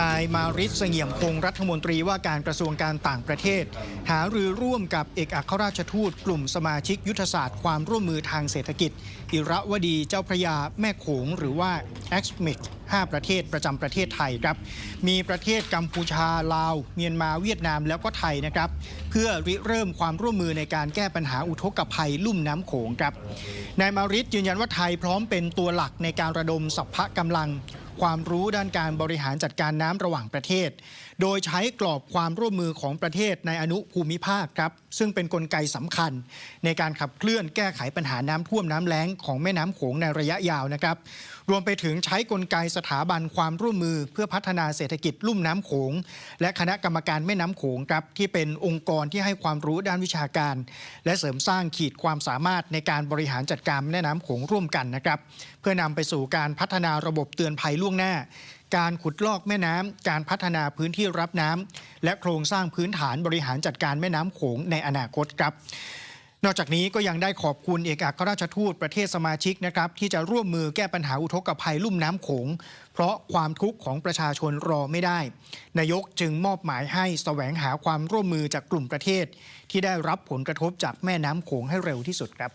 นายมาริสเสงี่ยมคงรัฐมนตรีว่าการกระทรวงการต่างประเทศ หารือร่วมกับเอกอัครราชทูตกลุ่มสมาชิกยุทธศาสตร์ความร่วมมือทางเศรษฐกิจ อิระวดีเจ้าพระยาแม่โขงหรือว่า e x m i c 5 ประเทศประจำประเทศไทยครับ มีประเทศกัมพูชาลาว เมียนมาเวียดนามแล้วก็ไทยนะครับ เพื่อริเริ่มความร่วมมือในการแก้ปัญหาอุทกภัยลุ่มน้ำโขงครับนายมาริสยืนยันว่าไทยพร้อมเป็นตัวหลักในการระดมสัพพะกำลัง ความรู้ด้านการบริหารจัดการน้ำระหว่างประเทศ โดยใช้กรอบความร่วมมือของประเทศในอนุภูมิภาคครับ ซึ่งเป็นนกลไกสำคัญ ในการขับเคลื่อนแก้ไขปัญหาน้ำท่วมน้ำแล้งของแม่น้ำโขงในระยะยาวนะครับรวมไปถึงใช้กลไกสถาบันความร่วมมือ เพื่อพัฒนาเศรษฐกิจลุ่มน้ำโขง และคณะกรรมการแม่น้ำโขงครับที่เป็นองค์กรที่ให้ความรู้ด้านวิชาการ และเสริมสร้างขีดความสามารถในการบริหารจัดการแม่น้ำโขงร่วมกันนะครับ เพื่อนำไปสู่การพัฒนาระบบเตือนภัยล่วงหน้าการขุดลอกแม่น้ำ การพัฒนาพื้นที่รับน้ำ และโครงสร้างพื้นฐานบริหารจัดการแม่น้ำโขงในอนาคตครับ นอกจากนี้ก็ยังได้ขอบคุณเอกอัครราชทูตประเทศสมาชิกนะครับที่จะร่วมมือแก้ปัญหาอุทกภัยลุ่มน้ำโขง เพราะความทุกข์ของประชาชนรอไม่ได้ นายกจึงมอบหมายให้แสวงหาความร่วมมือจากกลุ่มประเทศ ที่ได้รับผลกระทบจากแม่น้ำโขงให้เร็วที่สุดครับ